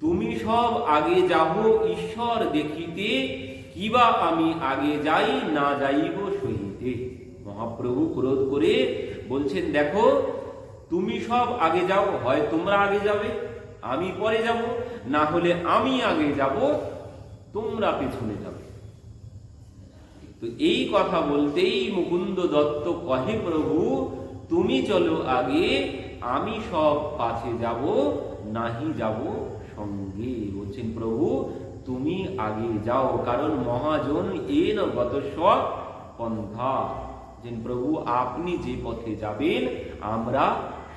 তুমি সব আগে যাব, ঈশ্বর দেখিতে। কিবা আমি আগে যাই, না যাইব সহিতে। মহাপ্রভু ক্রোধ করে বলছেন, দেখো, তুমি সব আগে যাও, হয় তোমরা আগে যাবে, আমি পরে যাব, না হলে আমি আগে যাব, তোমরা পেছনে যাবে। তো এই কথা বলতেই মুকুন্দ দত্ত কহে, প্রভু, তুমি চলো আগে, আমি সব পাশে যাব, নাহি যাব সঙ্গে বলছেন, প্রভু, তুমি আগে যাও, কারণ মহাজন এন গত পন্থা। যে প্রভু, আপনি যে পথে যাবেন, আমরা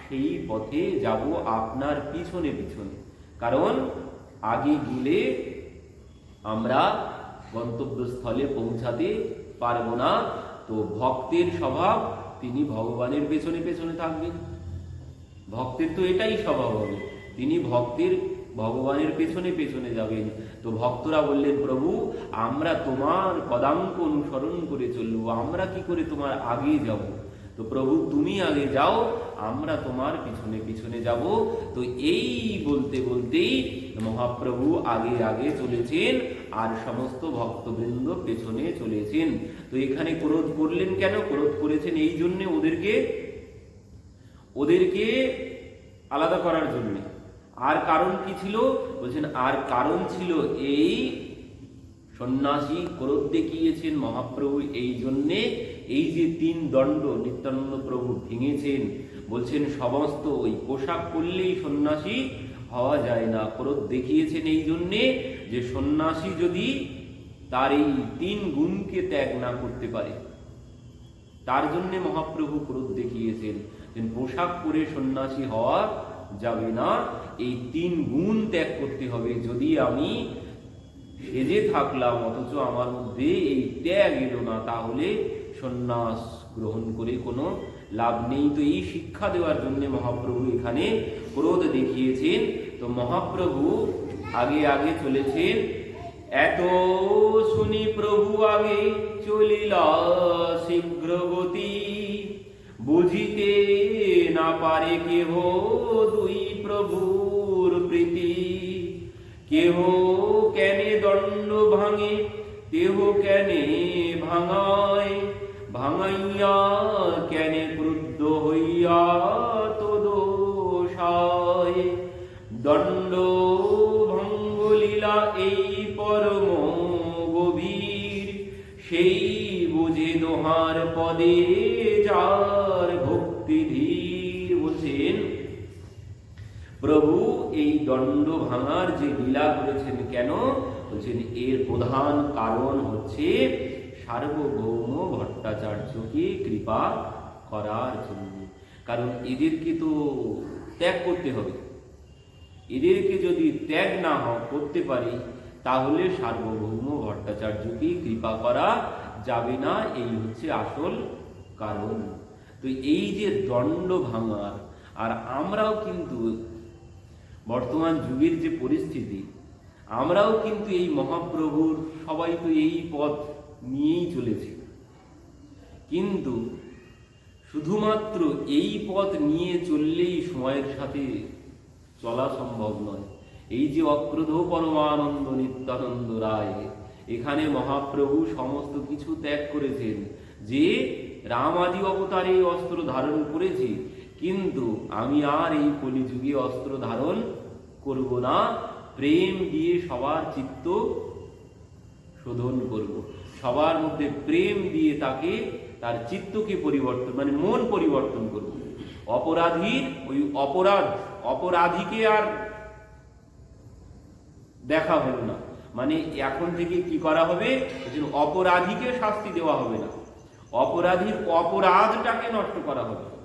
সেই পথে যাব আপনার পিছনে পিছনে। কারণ আগে গেলে আমরা গন্তব্যস্থলে পৌঁছাতে পারব না, তো ভক্তের স্বভাব, তিনি ভগবানের পেছনে পেছনে থাকবেন। ভক্তের তো এটাই স্বভাব হবে, তিনি ভক্তের ভগবানের পেছনে পেছনে যাবেন। তো ভক্তরা বললেন, প্রভু, আমরা তোমার পদাঙ্ক অনুসরণ করে চলবো। আমরা কি করে তোমার আগে যাব? তো প্রভু, তুমি আগে যাও, আমরা তোমার পিছনে পিছনে যাব। তো এই বলতে বলতেই মহাপ্রভু আগে আগে চলেছেন আর সমস্ত ভক্তবৃন্দ পেছনে চলেছেন। তো এখানে ক্রোধ করলেন কেন? ক্রোধ করেছেন এই জন্যে ওদেরকে ওদেরকে আলাদা করার জন্য। আর কারণ কি ছিল? বলছেন, আর কারণ ছিল এই সন্ন্যাসী ক্রোধ দেখিয়েছেন মহাপ্রভু এই জন্যে, এই যে তিন দণ্ড নিত্যানন্দ প্রভু ভেঙেছেন, বলছেন, সমস্ত ওই পোশাক পরলেই সন্ন্যাসী হওয়া যায় না। ক্রোধ দেখিয়েছেন এই জন্যে যে সন্ন্যাসী যদি তার এই তিন গুণকে ত্যাগ না করতে পারে, তার জন্যে মহাপ্রভু ক্রোধ দেখিয়েছেন। পোশাক পরে সন্ন্যাসী হওয়া যাবে না। এই তিন গুণ ত্যাগ করতে হবে। যদি আমি সেজে থাকলাম, অথচ আমার মধ্যে এই ত্যাগ এলো না, তাহলে সন্ন্যাস গ্রহণ করে কোনো লাভ নেই। তো এই শিক্ষা দেওয়ার জন্য মহাপ্রভু এখানে ক্রোধ দেখিয়েছেন। তো মহাপ্রভু আগে আগে চলেছেন। এত শুনি প্রভু আগে চলিল শীঘ্র বুঝিতে না পারে কেহ দুই প্রভুর প্রীতি। কেহ কেনে দণ্ড ভাঙে, কেহ কেনে ভাঙায়। ভাঙাইয়া কেনে ক্রুদ্ধ হইয়া তো দোষায় দণ্ড ভঙ্গলীলা এই পরম গভীর, সেই বুঝে দোহার পদে প্রভু, এই দণ্ড ভাঙার যে লীলা করেছেন কেন? বলছেন, এর প্রধান কারণ হচ্ছে সার্বভৌম ভট্টাচার্যকে কৃপা করার জন্য। কারণ এদেরকে তো ত্যাগ করতে হবে। এদেরকে যদি ত্যাগ না করতে পারি, তাহলে সার্বভৌম ভট্টাচার্যকে কৃপা করা যাবে না। এই হচ্ছে আসল কারণ। তো এই যে দণ্ড ভাঙার আর আমরাও কিন্তু বর্তমান যুগের যে পরিস্থিতি, আমরাও কিন্তু এই মহাপ্রভুর, সবাই তো এই পথ নিয়েই চলেছি। কিন্তু শুধুমাত্র এই পথ নিয়ে চললেই সময়ের সাথে চলা সম্ভব নয়। এই যে অক্রোধ পরমানন্দ নিত্যানন্দ রায়, এখানে মহাপ্রভু সমস্ত কিছু ত্যাগ করেছেন। যে রাম আদি অবতারে অস্ত্র ধারণ করেছি কিন্তু আমি আর এই কলিযুগে অস্ত্র ধারণ করব না, প্রেম দিয়ে সবার চিত্ত শোধন করব। সবার মধ্যে প্রেম দিয়ে তাকে, তার চিত্তকে পরিবর্তন মানে মন পরিবর্তন করব। অপরাধীর, ওই অপরাধ, অপরাধীকে আর দেখা হলো না। মানে এখন থেকে কি করা হবে? অপরাধীকে শাস্তি দেওয়া হবে না। অপরাধীর অপরাধটাকে নষ্ট করা হবে।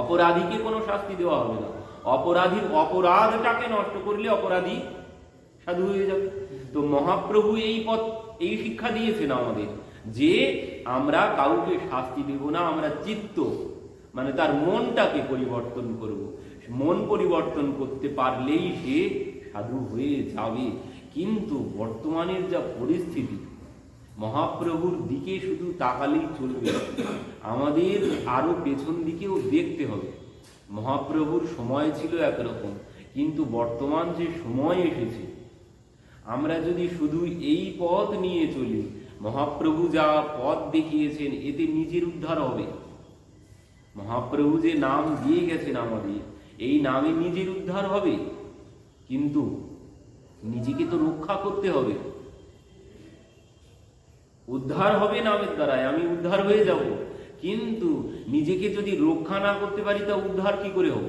অপরাধীকে কোনো শাস্তি দেওয়া হবে না। অপরাধীর অপরাধটাকে নষ্ট করলে অপরাধী সাধু হয়ে যাবে। তো মহাপ্রভু এই পথ, এই শিক্ষা দিয়েছেন আমাদের যে আমরা কাউকে শাস্তি দেব না, আমরা চিত্ত মানে তার মনটাকে পরিবর্তন করব। মন পরিবর্তন করতে পারলেই সে সাধু হয়ে যাবে। কিন্তু বর্তমানের যা পরিস্থিতি মহাপ্রভুর দিকে শুধু তাকালেই চলবে। আমাদের আরও পেছন দিকেও দেখতে হবে। মহাপ্রভুর সময় ছিল একরকম, কিন্তু বর্তমান যে সময় এসেছে, আমরা যদি শুধু এই পথ নিয়ে চলি, মহাপ্রভু যা পথ দেখিয়েছেন, এতে নিজের উদ্ধার হবে। মহাপ্রভু যে নাম দিয়ে গেছেন আমাদের, এই নামে নিজের উদ্ধার হবে। কিন্তু নিজেকে তো রক্ষা করতে হবে। উদ্ধার হবে নামের দ্বারাই আমি উদ্ধার হয়ে যাব। কিন্তু নিজেকে যদি রক্ষা না করতে পারি, তা উদ্ধার কি করে হবে?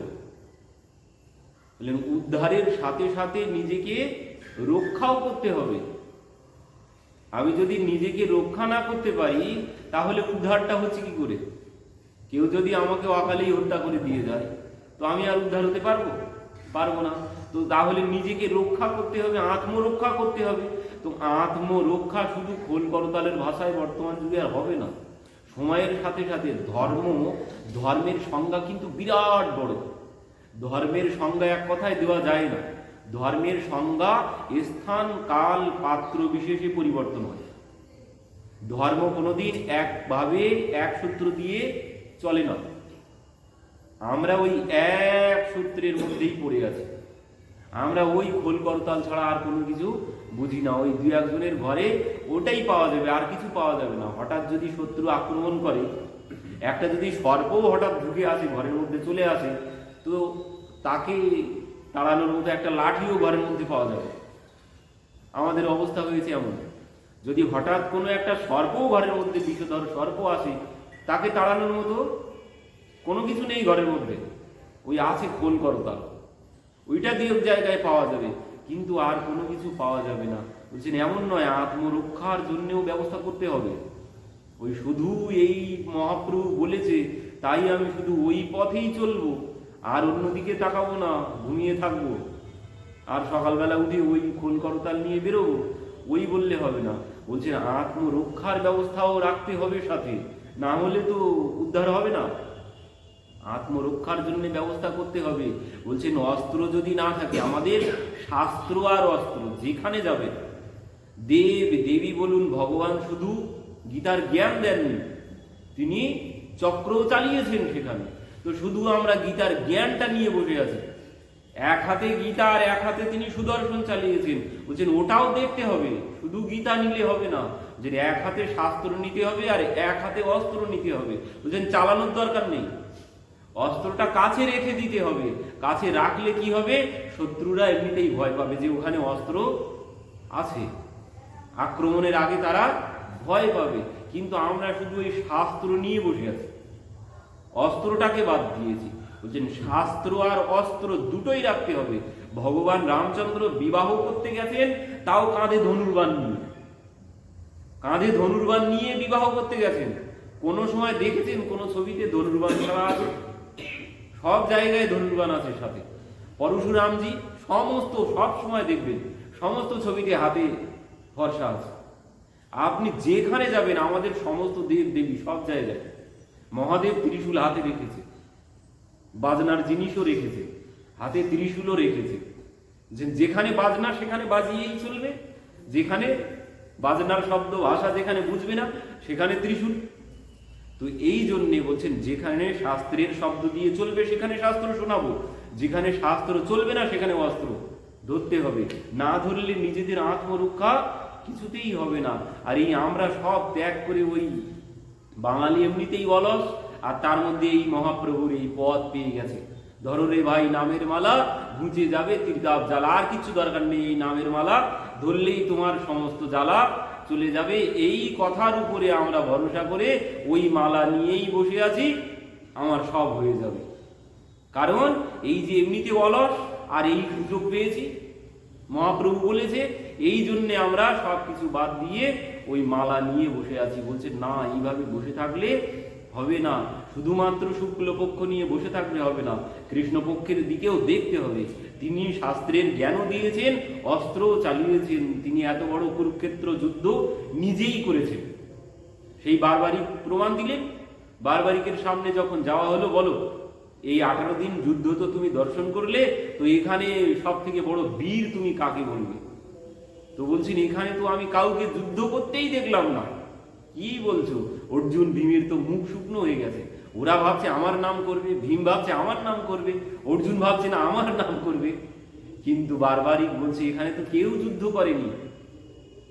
বললেন উদ্ধারের সাথে সাথে নিজেকে রক্ষাও করতে হবে। আমি যদি নিজেকে রক্ষা না করতে পারি, তাহলে উদ্ধারটা হচ্ছে কি করে? কেউ যদি আমাকে অকালেই হত্যা করে দিয়ে যায়, তো আমি আর উদ্ধার হতে পারব? পারব না। তো তাহলে নিজেকে রক্ষা করতে হবে, আত্মরক্ষা করতে হবে। তো আত্মরক্ষা শুধু খোল করতালের ভাষায় বর্তমান যুগে আর হবে না। সময়ের সাথে সাথে ধর্ম, ধর্মের সংজ্ঞা কিন্তু বিরাট বড়। ধর্মের সংজ্ঞা এক কথায় দেওয়া যায় না। ধর্মের সংজ্ঞা স্থান, কাল, পাত্র বিশেষে পরিবর্তন হয়। ধর্ম কোনোদিন একভাবে এক সূত্র দিয়ে চলে না। আমরা ওই এক সূত্রের মধ্যেই পড়ে আছি। আমরা ওই খোল করতাল ছাড়া আর কোনো কিছু বুঝি না। ওই দুই একজনের ঘরে ওটাই পাওয়া যাবে, আর কিছু পাওয়া যাবে না। হঠাৎ যদি শত্রু আক্রমণ করে, একটা যদি সর্পও হঠাৎ ঢুকে আসে, ঘরের মধ্যে চলে আসে, তো তাকে তাড়ানোর মতো একটা লাঠিও ঘরের মধ্যে পাওয়া যাবে। আমাদের অবস্থা হয়েছে এমন। যদি হঠাৎ কোনো একটা সর্পও ঘরের মধ্যে বিষধর সর্প আসে, তাকে তাড়ানোর মতো কোনো কিছু নেই ঘরের মধ্যে। ওই আছে খোল করতাল। ওইটা দিয়ে জায়গায় পাওয়া যাবে। কিন্তু আর কোনো কিছু পাওয়া যাবে না। বলছেন, এমন নয়, আত্মরক্ষার জন্যেও ব্যবস্থা করতে হবে। ওই শুধু এই মহাপ্রভু বলেছে, তাই আমি শুধু ওই পথেই চলবো, আর অন্যদিকে তাকাবো না, ঘুমিয়ে থাকব। আর সকালবেলা উঠে ওই খোল করতাল নিয়ে বেরোবো, ওই বললে হবে না। বলছেন, আত্মরক্ষার ব্যবস্থাও রাখতে হবে সাথে। না হলে তো উদ্ধার হবে না। আত্মরক্ষার জন্য ব্যবস্থা করতে হবে। বলছেন, অস্ত্র যদি না থাকে, আমাদের শাস্ত্র আর অস্ত্র যেখানে যাবে, দেব, দেবী বলুন, ভগবান শুধু গীতার জ্ঞান দেননি, তিনি চক্র চালিয়েছেন সেখানে। তো শুধু আমরা গীতার জ্ঞানটা নিয়ে বসে আছি। এক হাতে গীতা আর এক হাতে তিনি সুদর্শন চালিয়েছেন। বলছেন, ওটাও দেখতে হবে, শুধু গীতা নিলে হবে না। যে এক হাতে শাস্ত্র নিতে হবে আর এক হাতে অস্ত্র নিতে হবে। বলছেন, চালানোর দরকার নেই। অস্ত্রটা কাছে রেখে দিতে হবে। কাছে রাখলে কি হবে? শত্রুরা এমনিতেই ভয় পাবে যে ওখানে অস্ত্র আছে। আক্রমণের আগে তারা ভয় পাবে। কিন্তু আমরা শুধু এই শাস্ত্র নিয়ে বসে আছি। অস্ত্রটাকে বাদ দিয়েছি। বলছেন, শাস্ত্র আর অস্ত্র দুটোই রাখতে হবে। ভগবান রামচন্দ্র বিবাহ করতে গেছেন, তাও কাঁধে ধনুর্বান নিয়ে। কাঁধে ধনুর্বান নিয়ে বিবাহ করতে গেছেন। কোনো সময় দেখেছেন কোনো ছবিতে ধনুর্বান ছাড়া আছে? সব জায়গায় ধনুর্বান আছে সাথে। পরশুরামজি সমস্ত সব সময় দেখবেন, সমস্ত ছবিতে হাতে ফর্সা আছে। আপনি যেখানে যাবেন, আমাদের সমস্ত দেব দেবী সব জায়গায়। মহাদেব ত্রিশূল হাতে রেখেছে। বাজনার জিনিসও রেখেছে। হাতে ত্রিশূলও রেখেছে। যেখানে বাজনা, সেখানে বাজিয়েই চলবে। যেখানে বাজনার শব্দ, ভাষা যেখানে বুঝবে না, সেখানে ত্রিশূল। তো এই জন্যে বলছেন, যেখানে শাস্ত্রের শব্দ দিয়ে চলবে, সেখানে শাস্ত্র শোনাবো। যেখানে শাস্ত্র চলবে না, সেখানে অস্ত্র ধরতে হবে। না ধরলে নিজেদের আত্মরক্ষা কিছুতেই হবে না। আর এই আমরা সব ত্যাগ করে ওই বাঙালি এমনিতেই অলস, আর তার মধ্যে এই মহাপ্রভুর এই পথ পেয়ে গেছে। ধরো রে ভাই, নামের মালা ঘুচে যাবে তীর্থাব জ্বালা আর কিছু দরকার নেই এই নামের মালা। ধরলেই তোমার সমস্ত জ্বালা চলে যাবে, এই কথার উপরে আমরা ভরসা করে ওই মালা নিয়েই বসে আছি, আমার সব হয়ে যাবে। কারণ এই যে এমনিতে অলস, আর এই সুযোগ পেয়েছি। মহাপ্রভু বলেছে, এই জন্যে আমরা সব কিছু বাদ দিয়ে ওই মালা নিয়ে বসে আছি। বলছে, না, এইভাবে বসে থাকলে হবে না। শুধুমাত্র শুক্লপক্ষ নিয়ে বসে থাকলে হবে না। কৃষ্ণপক্ষের দিকেও দেখতে হবে। তিনি শাস্ত্রের জ্ঞানও দিয়েছেন, অস্ত্রও চালিয়েছেন। তিনি এত বড় কুরুক্ষেত্র যুদ্ধ নিজেই করেছেন। সেই বারবারিক প্রমাণ দিলেন বারবারিকের সামনে যখন যাওয়া হলো, বলো, এই আঠারো দিন যুদ্ধ তো তুমি দর্শন করলে, তো এখানে সব থেকে বড় বীর তুমি কাকে বলবে? তো বলছেন, এখানে তো আমি কাউকে যুদ্ধ করতেই দেখলাম না। কি বলছো? অর্জুন ভীমের তো মুখ শুকনো হয়ে গেছে। ওরা ভাবছে আমার নাম করবে, ভীম ভাবছে আমার নাম করবে, অর্জুন ভাবছে না আমার নাম করবে। কিন্তু বারবারই বলছে, এখানে তো কেউ যুদ্ধ করেনি।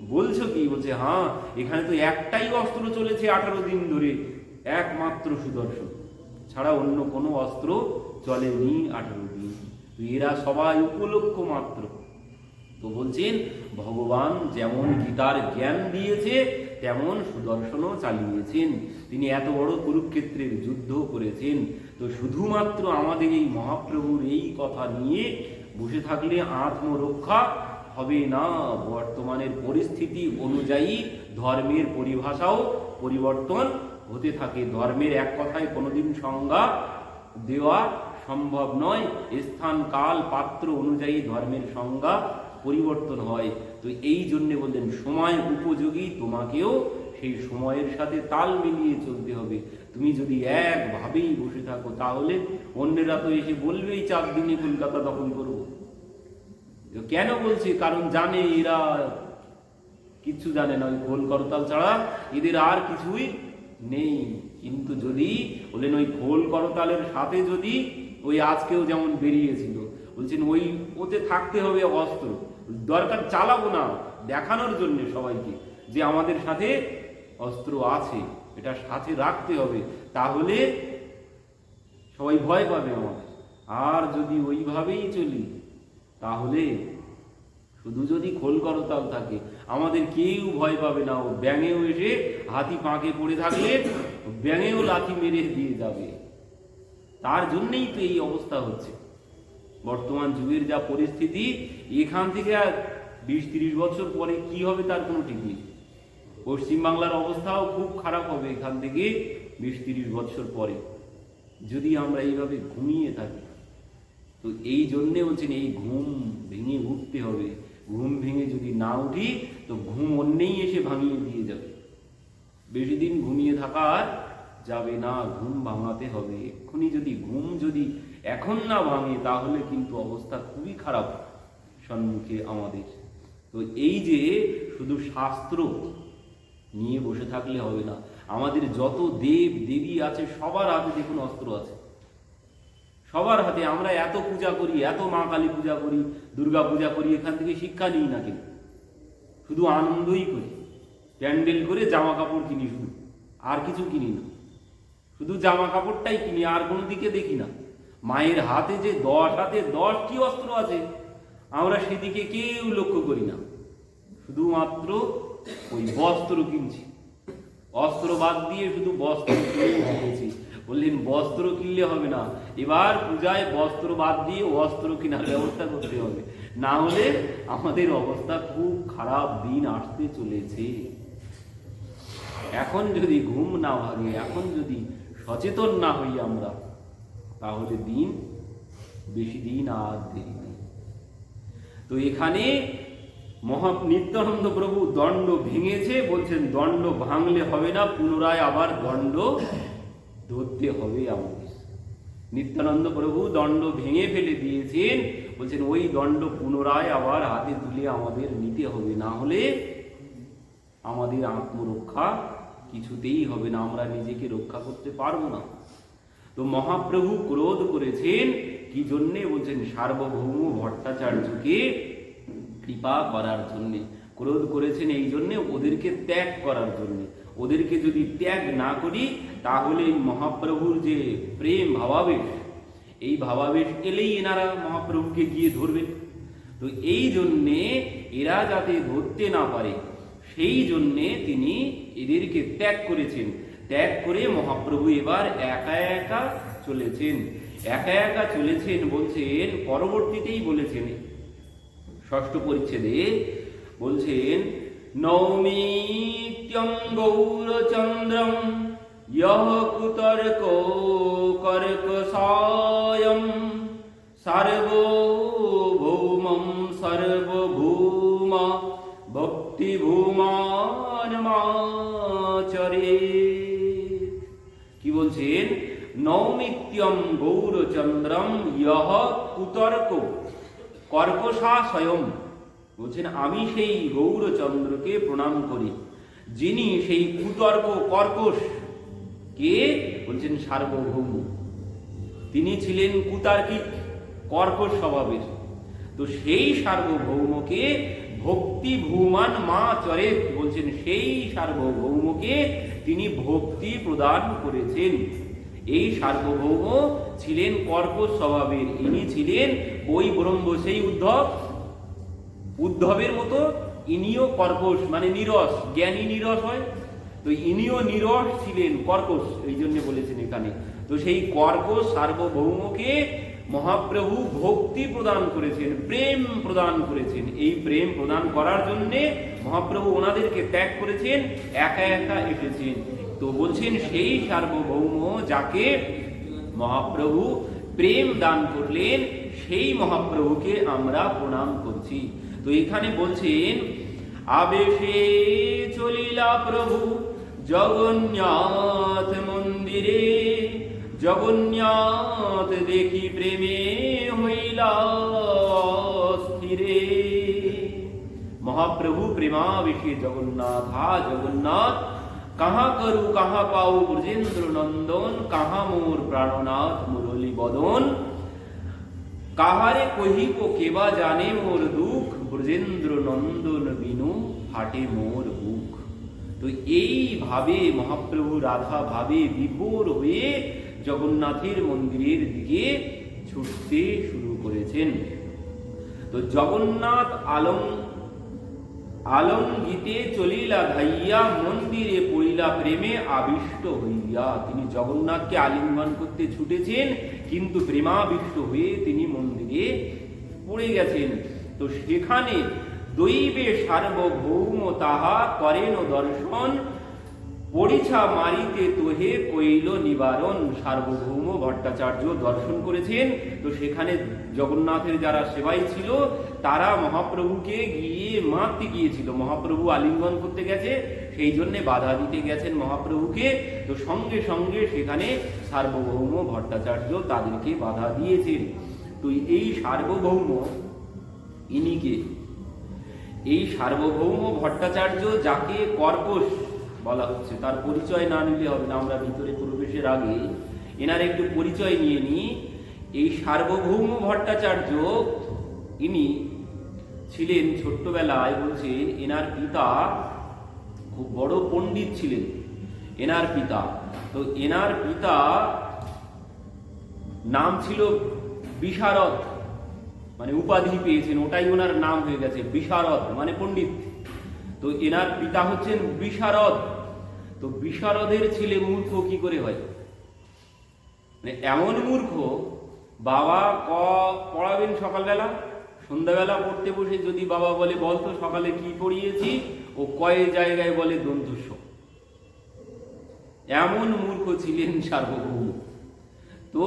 বলছো কি? বলছে হ্যাঁ এখানে তো একটাই অস্ত্র চলেছে আঠারো দিন ধরে, একমাত্র সুদর্শন। ছাড়া অন্য কোনো অস্ত্র চলেনি আঠারো দিন। এরা সবাই উপলক্ষ মাত্র। তো বলছেন, ভগবান যেমন গীতার জ্ঞান দিয়েছে তেমন সুদর্শনও চালিয়েছেন। তিনি এত বড় কুরুক্ষেত্রের যুদ্ধ করেছেন। তো শুধুমাত্র আমাদের এই মহাপ্রভুর এই কথা নিয়ে বসে থাকলে আত্মরক্ষা হবে না। বর্তমানের পরিস্থিতি অনুযায়ী ধর্মের পরিভাষাও পরিবর্তন হতে থাকে। ধর্মের এক কথায় কোনোদিন সংজ্ঞা দেওয়া সম্ভব নয়। স্থান কাল পাত্র অনুযায়ী ধর্মের সংজ্ঞা পরিবর্তন হয়, তো এই জন্যে বললেন, সময় উপযোগী, তোমাকেও সেই সময়ের সাথে তাল মিলিয়ে চলতে হবে। তুমি যদি একভাবেই বসে থাকো, তাহলে অন্যেরা তো এসে বলবেই চার দিনে কলকাতা দখল করব কেন বলছি? কারণ জানে এরা কিচ্ছু জানে না। ওই খোল করতাল ছাড়া এদের আর কিছুই নেই। কিন্তু যদি বললেন, ওই খোল করতালের সাথে যদি ওই আজকেও যেমন বেরিয়েছিল, বলছেন, ওই ওতে থাকতে হবে অস্ত্র। দরকার চালাবো না, দেখানোর জন্য সবাইকে যে আমাদের সাথে অস্ত্র আছে, এটা সাথে রাখতে হবে, তাহলে সবাই ভয় পাবে আমাদের। আর যদি ওইভাবেই চলি, তাহলে শুধু যদি খোল করতাল থাকে, আমাদের কেউ ভয় পাবে না, ও ব্যাঙেও এসে হাতি পাঁকে পড়ে থাকলে ব্যাঙেও লাথি মেরে দিয়ে যাবে। তার জন্যেই তো এই অবস্থা হচ্ছে। বর্তমান যুগের যা পরিস্থিতি, এখান থেকে আর বিশ তিরিশ বছর পরে কি হবে তার কোনো ঠিক নেই। পশ্চিমবাংলার অবস্থাও খুব খারাপ হবে এখান থেকে বিশ তিরিশ বছর পরে। যদি আমরা এইভাবে ঘুমিয়ে থাকি, তো এই জন্যে বলছেন এই ঘুম ভেঙে উঠতে হবে। ঘুম ভেঙে যদি না উঠি, তো ঘুম অন্যেই এসে ভাঙিয়ে দিয়ে যাবে। বেশি দিন ঘুমিয়ে থাকা আর যাবে না, ঘুম ভাঙাতে হবে। এক্ষুনি যদি ঘুম যদি এখন না ভাঙে, তাহলে কিন্তু অবস্থা খুবই খারাপ সম্মুখে আমাদের। তো এই যে শুধু শাস্ত্র নিয়ে বসে থাকলে হবে না, আমাদের যত দেব দেবী আছে, সবার হাতে দেখুন অস্ত্র আছে। সবার হাতে আমরা এত পূজা করি, এত মা কালী পূজা করি, দুর্গা পূজা করি, এখান থেকে শিক্ষা নিই না কিন্তু শুধু আনন্দই করি। প্যান্ডেল করে জামা কাপড় কিনি শুধু, আর কিছু কিনি না। শুধু জামা কাপড়টাই কিনি, আর কোনো দিকে দেখি না। মায়ের হাতে যে দশ হাতে দশটি অস্ত্র আছে, আমরা সেদিকে কেউ লক্ষ্য করি না। শুধুমাত্র ওই বস্ত্র কিনছি। অস্ত্র বাদ দিয়ে শুধু বস্ত্র কিনেছি বললেন, বস্ত্র কিনলে হবে না। এবার পূজায় বস্ত্র বাদ দিয়ে অস্ত্র কেনার ব্যবস্থা করতে হবে। না হলে আমাদের অবস্থা খুব খারাপ দিন আসতে চলেছে। এখন যদি ঘুম না ভাঙে, এখন যদি সচেতন না হই আমরা তাহলে দিন বেশি দিন আর দেরি তো এখানে মহা নিত্যানন্দ প্রভু দণ্ড ভেঙেছে, বলছেন দণ্ড ভাঙলে হবে না, পুনরায় আবার দণ্ড ধরতে হবে আমাদের। নিত্যানন্দ প্রভু দণ্ড ভেঙে ফেলে দিয়েছেন, বলছেন ওই দণ্ড পুনরায় আবার হাতে তুলে আমাদের নিতে হবে, না হলে আমাদের আত্মরক্ষা কিছুতেই হবে না, আমরা নিজেকে রক্ষা করতে পারব না। তো মহাপ্রভু ক্রোধ করেছেন, কি জন্যে? বলছেন, সার্বভৌম ভট্টাচার্যকে কৃপা করার জন্যে। ক্রোধ করেছেন এই জন্যে, ওদেরকে ত্যাগ করার জন্যে। ওদেরকে যদি ত্যাগ না করি, তাহলে মহাপ্রভুর যে প্রেম ভাবাবেশ এই ভাবাবেশ এলেই এনারা মহাপ্রভুকে গিয়ে ধরবেন তো এই জন্যে এরা যাতে ধরতে না পারে, সেই জন্যে তিনি এদেরকে ত্যাগ করেছেন। ত্যাগ করে মহাপ্রভু এবার একা একা চলেছেন। একা একা চলেছেন বলছেন, পরবর্তীতেই বলেছেন, ষষ্ঠ পরিচ্ছেদে বলছেন, নৌমিত্যং গৌরচন্দ্রম ইহ কুতর্ক কর্কসায়ম সার্বভৌমম নৌমিত্যম গৌরচন্দ্রম ইহ কুতর্ক কর্কশা স্বয়ং বলছেন আমি সেই গৌরচন্দ্রকে প্রণাম করি, যিনি সেই কুতর্ক কর্কশ। কে? বলছেন, সার্বভৌম। তিনি ছিলেন কুতার্কিক কর্কশ স্বভাবের। তো সেই সার্বভৌমকে ভক্তি ভূমান মা চরে বলছেন, সেই সার্বভৌমকে তিনি ভক্তি প্রদান করেছেন। এই সার্বভৌম ছিলেন কর্কশ স্বভাবের। ইনি ছিলেন ওই ব্রহ্ম, সেই উদ্ধব। উদ্ধবের মতো ইনিও কর্কশ মানে নিরস, জ্ঞানী নিরস হয়। তো ইনিও নিরস ছিলেন কর্কশ, এই জন্য বলেছেন এখানে। তো সেই কর্কশ সার্বভৌমকে মহাপ্রভু ভক্তি প্রদান করেছেন, প্রেম প্রদান করেছেন। এই প্রেম প্রদান করার জন্যে মহাপ্রভু ওনাদেরকে ত্যাগ করেছেন, একা একা এসেছেন তো বলছেন, সেই সার্বভৌম যাকে মহাপ্রভু প্রেম দান করলেন, সেই মহাপ্রভুকে আমরা প্রণাম করছি। তো এখানে বলছেন, আবেশে চলিলা প্রভু, জগন্নাথ মন্দিরে, জগন্নাথ দেখি প্রেমে হইলা স্থিরে মহাপ্রভু প্রেমাবেশে, জগন্নাথ জগন্নাথ কাহা করু, কাহা পাও ব্রজেন্দ্র নন্দন, কাহা মোর প্রাণনাথ, মুরলী বদন। কাহারে কহিব, কেবা জানে মোর দুঃখ ব্রজেন্দ্র নন্দন বিনু ফাটে মোর বুক। তো এইভাবে মহাপ্রভু রাধা ভাবে বিভোর হয়ে জগন্নাথের মন্দিরের দিকে ছুটতে শুরু করেছেন। তো জগন্নাথ আলম আলমগীতে চলিলা ধাইয়া, মন্দিরে পড়িলা প্রেমে আবিষ্ট হইয়া। তিনি জগন্নাথকে আলিঙ্গন করতে ছুটেছেন, কিন্তু প্রেমাবিষ্ট হয়ে তিনি মন্দিরে পড়ে গেছেন। তো সেখানে দৈবে সার্বভৌম তাহা করেন দর্শন পরিছা মারিতে তোহে কইল নিবারণ সার্বভৌম ভট্টাচার্য দর্শন করেছেন। তো সেখানে জগন্নাথের যারা সেবাই ছিল, তারা মহাপ্রভুকে গিয়ে মারতে গিয়েছিল। মহাপ্রভু আলিঙ্গন করতে গেছে, সেই জন্যে বাধা দিতে গেছেন মহাপ্রভুকে। তো সঙ্গে সঙ্গে সেখানে সার্বভৌম ভট্টাচার্য তাদেরকে বাধা দিয়েছেন। তো এই সার্বভৌম ইনিকে এই সার্বভৌম ভট্টাচার্য যাকে কর্কশ বলা হচ্ছে। তার পরিচয় না নিলে হবে না, আমরা ভিতরে প্রবেশের আগে এনার একটু পরিচয় নিয়ে নিই। এই সার্বভৌম ভট্টাচার্য, ইনি ছিলেন ছোট্টবেলায় বলছে, এনার পিতা খুব বড় পণ্ডিত ছিলেন। এনার পিতা। তো এনার পিতা নাম ছিল বিশারদ। মানে উপাধি পেয়েছেন, ওটাই ওনার নাম হয়ে গেছে, বিশারদ মানে পণ্ডিত। তো এনার পিতা হচ্ছেন বিশারদ। তো বিশারদের ছেলে মূর্খ কি করে হয়? মানে এমন মূর্খ, বাবা ক পড়াবেন সকালবেলা, সন্ধ্যাবেলা পড়তে বসে যদি বাবা বলে বলতো সকালে কি পড়িয়েছি? ও কয়ে জায়গায় বলে দন্তুস্ব। এমন মূর্খ ছিলেন সার্বভৌম। তো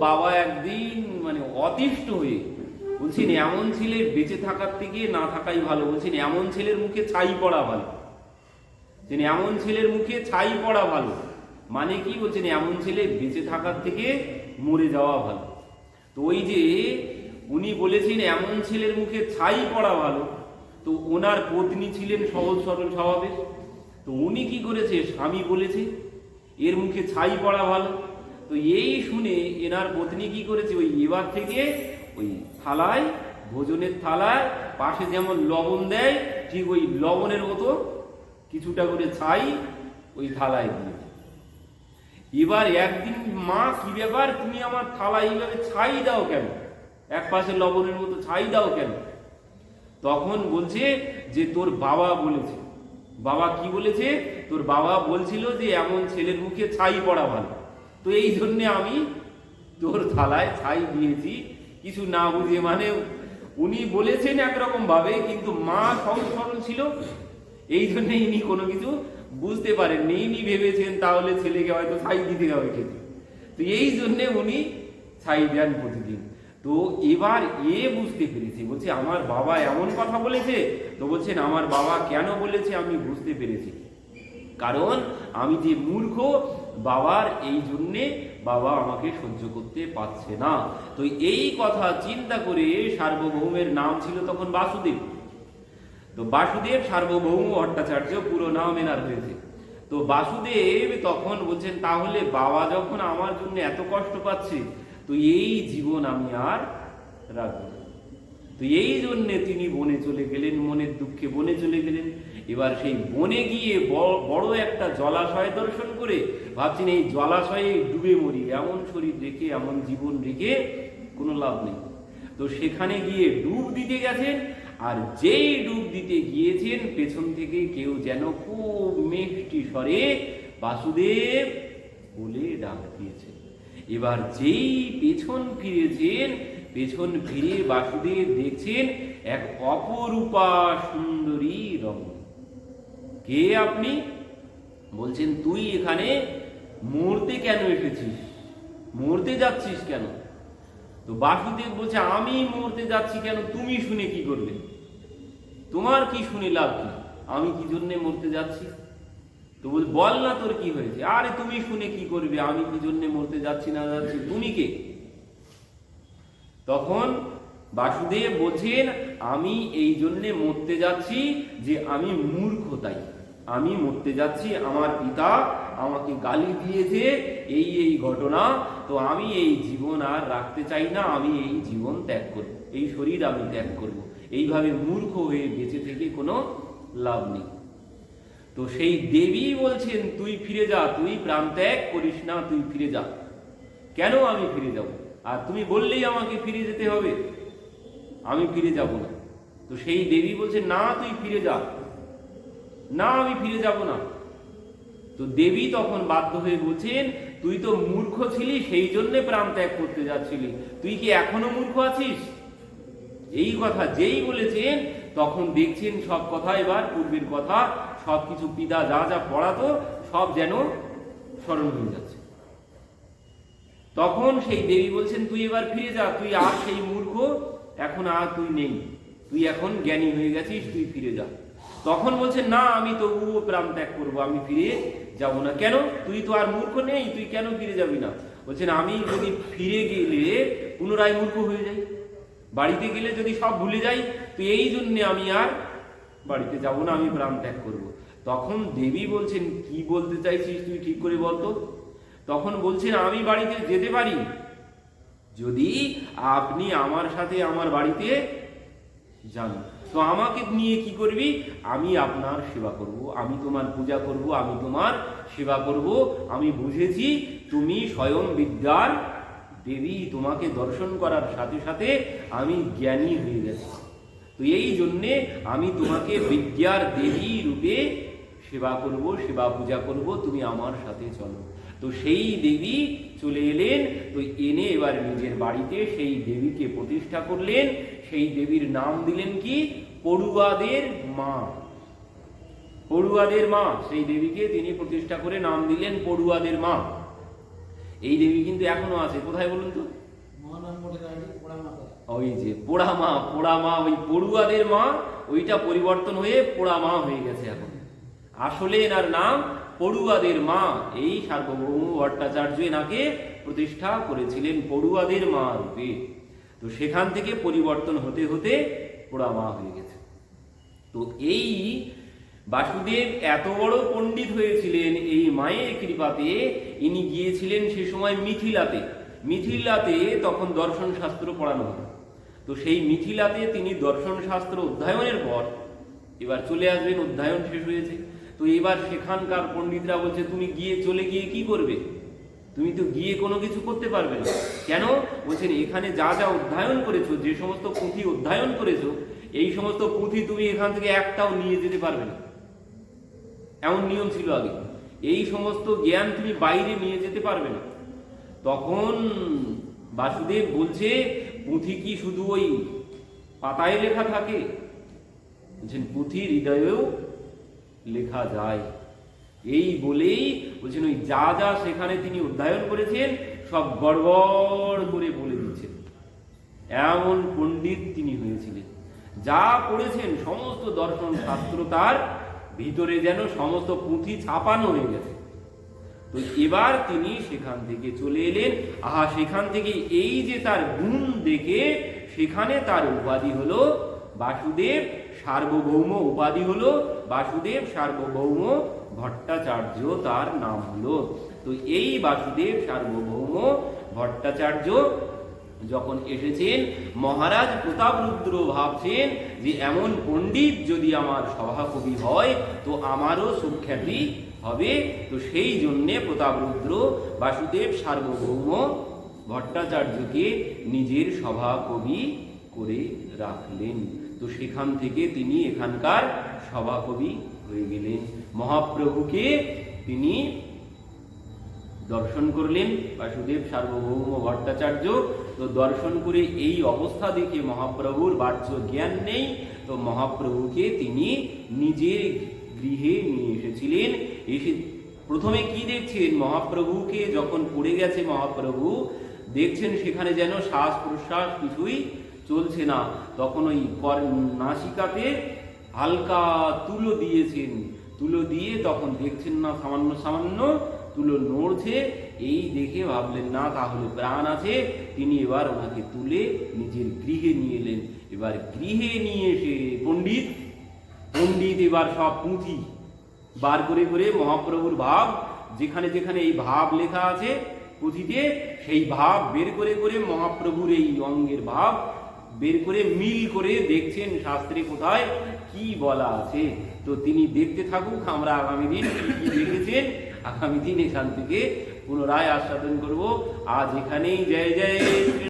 বাবা একদিন মানে অতিষ্ঠ হয়ে বলছেন, এমন ছেলে বেঁচে থাকার থেকে না থাকাই ভালো। বলছেন, এমন ছেলের মুখে ছাই পড়া ভালো। তিনি এমন ছেলের মুখে ছাই পড়া ভালো মানে কি বলছেন, এমন ছেলে বেঁচে থাকার থেকে মরে যাওয়া ভালো। তো ওই যে উনি বলেছেন, এমন ছেলের মুখে ছাই পড়া ভালো, তো ওনার পত্নী ছিলেন সহজ সরল স্বভাবের। তো উনি কি করেছে, স্বামী বলেছে, এর মুখে ছাই পড়া ভালো। তো এই শুনে এনার পত্নী কি করেছে, ওই এবার থেকে ওই থালায়, ভোজনের থালায়, পাশে যেমন লবণ দেয়, ঠিক ওই লবণের মতো কিছুটা করে ছাই ওই থালায় দিয়েছে এবার একদিন, মা, কি ব্যাপার? তুমি আমার থালা এইভাবে ছাই দাও কেন? এক পাশে লবণের মতো ছাই দাও কেন? তখন বলছে যে, তোর বাবা বলেছে। বাবা কি বলেছে? তোর বাবা বলছিল যে, এমন ছেলের মুখে ছাই পড়া ভালো। তো এই জন্যে আমি তোর থালায় ছাই দিয়েছি। কিছু না বুঝে মানে উনি বলেছেন একরকম ভাবে, কিন্তু মা সরল ছিল। এই জন্য ইনি কোনো কিছু বুঝতে পারেননি। ইনি ভেবেছেন তাহলে ছেলেকে হয়তো ছাই দিতে হবে খেতে। তো এই জন্যে উনি ছাই দেন প্রতিদিন। তো এবার এ বুঝতে পেরেছে, বলছে, আমার বাবা এমন কথা বলেছে? তো বলছেন, আমার বাবা কেন বলেছে আমি বুঝতে পেরেছি কারণ আমি যে মূর্খ, বাবার এই জন্যে বাবা আমাকে সহ্য করতে পারছে না। তো এই কথা চিন্তা করে সার্বভৌমের নাম ছিল তখন বাসুদেব। তো বাসুদেব সার্বভৌম ভট্টাচার্য পুরো নাম এনার হয়েছে। তো বাসুদেব তখন বলছেন, তাহলে বাবা যখন আমার জন্য এত কষ্ট পাচ্ছে, তো এই জীবন আমি আর রাখব। তো এই জন্যে তিনি বনে চলে গেলেন, মনের দুঃখে বনে চলে গেলেন। এবার সেই বনে গিয়ে বড় একটা জলাশয় দর্শন করে ভাবছেন, এই জলাশয়ে ডুবে মরি, এমন শরীর রেখে, এমন জীবন রেখে কোনো লাভ নেই। তো সেখানে গিয়ে ডুব দিতে গেছেন আর যেই ডুব দিতে গিয়েছেন, পেছন থেকে কেউ যেন খুব মিষ্টি স্বরে বাসুদেব বলে ডাক দিয়েছে এবার যেই পেছন ফিরেছেন, পেছন ফিরে বাসুদেব দেখছেন এক অপরূপা সুন্দরী রঙ। কে আপনি? বলছেন, তুই এখানে মরতে কেন এসেছিস? মরতে যাচ্ছিস কেন? তো বাসুদেব বলছে, আমি মরতে যাচ্ছি কেন? তুমি শুনে কি করবে তোমার কি শুনে লাভ কি? আমি কি জন্যে মরতে যাচ্ছি? তো বল বল না তোর কি হয়েছে। আরে, তুমি শুনে কি করবে? আমি কি জন্যে মরতে যাচ্ছি না যাচ্ছি? তুমি কে? তখন বাসুদেব বলছেন, আমি এই জন্যে মরতে যাচ্ছি যে আমি মূর্খ তাই। আমি মরতে যাচ্ছি, আমার পিতা আমাকে গালি দিয়েছে, এই এই ঘটনা। তো আমি এই জীবন আর রাখতে চাই না, আমি এই জীবন ত্যাগ করব, এই শরীর আমি ত্যাগ করব। এইভাবে মূর্খ হয়ে বেঁচে থেকে কোনো লাভ নেই। তো সেই দেবী বলছেন, তুই ফিরে যা, তুই প্রাণ ত্যাগ করিস না, তুই ফিরে যা। কেন আমি ফিরে যাব? আর তুমি বললেই আমাকে ফিরে যেতে হবে। আমি ফিরে যাব না। তো সেই দেবী বলছে, না, তুই ফিরে যা। না, আমি ফিরে যাব না। তো দেবী তখন বাধ্য হয়ে বলছেন, তুই তো মূর্খ ছিলি, সেই জন্য প্রাণ ত্যাগ করতে যাচ্ছিলি। তুই কি এখনও মূর্খ আছিস? এই কথা যেই বলেছেন, তখন দেখছেন সব কথা এবার, পূর্বের কথা, সব কিছু পিতা যা যা পড়াতো, সব যেন স্মরণ হয়ে যাচ্ছে। তখন সেই দেবী বলছেন, তুই এবার ফিরে যা, তুই আর সেই মূর্খ, এখন আর তুই নেই। তুই এখন জ্ঞানী হয়ে গেছিস, তুই ফিরে যা। তখন বলছেন না, আমি তবুও প্রাণ ত্যাগ করব, আমি ফিরে যাব না। কেন? তুই তো আর মূর্খ নেই, তুই কেন ফিরে যাবি না? বলছেন আমি যদি ফিরে গেলে পুনরায় মূর্খ হয়ে যাই। বাড়িতে গেলে যদি সব ভুলে যাই, তো এই জন্যে আমি আর বাড়িতে যাব না, আমি প্রাণ ত্যাগ করব। তখন দেবী বলছেন, কি বলতে চাইছিস তুই ঠিক করে বলতো তখন বলছেন, আমি বাড়িতে যেতে পারি। যদি আপনি আমার সাথে আমার বাড়িতে যান। তো আমাকে নিয়ে কি করবি? আমি আপনার সেবা করব, আমি তোমার পূজা করব, আমি তোমার সেবা করব। আমি বুঝেছি তুমি স্বয়ং বিদ্যার দেবী, তোমাকে দর্শন করার সাথে সাথে আমি জ্ঞানী হয়ে গেছি। তো এই জন্যে আমি তোমাকে বিদ্যার দেবী রূপে সেবা করব, সেবা পূজা করব, তুমি আমার সাথে চলো। তো সেই দেবী চলে এলেন, তো এনে এবার নিজের বাড়িতে সেই দেবীকে প্রতিষ্ঠা করলেন সেই দেবীর নাম দিলেন কি? পড়ুয়াদের মা। পড়ুয়াদের মা সেই দেবীকে তিনি প্রতিষ্ঠা করে নাম দিলেন পড়ুয়াদের মা। এই দেবী কিন্তু এখনও আছে কোথায় বলুন তো? ওই যে পোড়া মা পোড়া মা ওই পড়ুয়াদের মা ওইটা পরিবর্তন হয়ে পোড়া মা হয়ে গেছে এখন। আসলে এনার নাম পড়ুয়াদের মা। এই সার্বভৌম ভট্টাচার্য এনাকে প্রতিষ্ঠা করেছিলেন পড়ুয়াদের মা রূপে। তো সেখান থেকে পরিবর্তন হতে হতে পোড়া মা হয়ে গেছে। তো এই বাসুদেব এত বড় পণ্ডিত হয়েছিলেন এই মায়ের কৃপাতে, ইনি গিয়েছিলেন সে সময় মিথিলাতে। মিথিলাতে তখন দর্শন শাস্ত্র পড়ানো হতো। তো সেই মিথিলাতে তিনি দর্শন শাস্ত্র অধ্যয়নের পর এবার চলে আসবেন, অধ্যয়ন শেষ হয়েছে। তো এবার সেখানকার পণ্ডিতরা বলছে, তুমি গিয়ে চলে গিয়ে কি করবে? তুমি তো গিয়ে কোনো কিছু করতে পারবে না। কেন? বলছেন, এখানে যা যা অধ্যয়ন করেছ, যে সমস্ত পুঁথি অধ্যয়ন করেছ, এই সমস্ত পুঁথি তুমি এখান থেকে একটাও নিয়ে যেতে পারবে না। এমন নিয়ম ছিল আগে। এই সমস্ত জ্ঞান তুমি বাইরে নিয়ে যেতে পারবে না। তখন বাসুদেব বলছে, পুঁথি কি শুধু ওই পাতায় লেখা থাকে? বলছেন পুঁথি হৃদয়েও লেখা যায়। এই বলেই বলছেন, ওই যা যা সেখানে তিনি অধ্যয়ন করেছেন, সব গড়বড় করে বলে দিচ্ছেন। এমন পণ্ডিত তিনি হয়েছিলেন। যা পড়েছেন, সমস্ত দর্শন শাস্ত্র তার ভিতরে যেন সমস্ত পুঁথি ছাপানো হয়ে গেছে। তো এবার তিনি সেখান থেকে চলে এলেন। আহা, সেখান থেকে এই যে তার গুণ দেখে সেখানে তার উপাধি হলো বাসুদেব সার্বভৌম উপাধি হলো বাসুদেব, সার্বভৌম ভট্টাচার্য তার নাম হলো। তো এই বাসুদেব, সার্বভৌম ভট্টাচার্য যখন এসেছেন, মহারাজ প্রতাপরুদ্র ভাবছেন যে এমন পণ্ডিত যদি আমার সভাকবি হয়, তো আমারও সুখ্যাতি হবে। তো সেই জন্যে প্রতাপরুদ্র বাসুদেব, সার্বভৌম ভট্টাচার্যকে নিজের সভাকবি করে রাখলেন। তো সেখান থেকে তিনি এখানকার সভাকবি হয়ে গেলেন। মহাপ্রভুকে তিনি দর্শন করলেন, বাসুদেব সার্বভৌম ভট্টাচার্য। তো দর্শন করে এই অবস্থা দেখে মহাপ্রভুর বাহ্য জ্ঞান নেই। তো মহাপ্রভুকে তিনি নিজের গৃহে নিয়ে এসেছিলেন। এসে প্রথমে কি দেখছেন? মহাপ্রভুকে যখন পড়ে গেছে মহাপ্রভু, দেখছেন সেখানে যেন শ্বাস প্রশ্বাস কিছুই চলছে না। তখন ওই কর নাসিকাতে হালকা তুলো দিয়েছেন। তুলো দিয়ে তখন দেখছেন না, সামান্য সামান্য তুলো নড়ছে। এই দেখে ভাবলেন, না, তাহলে প্রাণ আছে। তিনি এবার ওনাকে তুলে নিজের গৃহে নিয়ে এলেন। এবার গৃহে নিয়ে এসে পণ্ডিত পণ্ডিত এবার সব পুঁথি বার করে করে মহাপ্রভুর ভাব, যেখানে যেখানে এই ভাব লেখা আছে পুঁথিতে, সেই ভাব বের করে করে মহাপ্রভুর এই অঙ্গের ভাব বের করে মিল করে দেখছেন শাস্ত্রে কোথায়? কি বলা আছে? তো তিনি দেখতে থাকুক, আমরা আগামী দিন কি দেখেছেন? আগামী দিন এখান থেকে পুনরায় আস্বাদন করব। আজ এখানেই জয় জয়।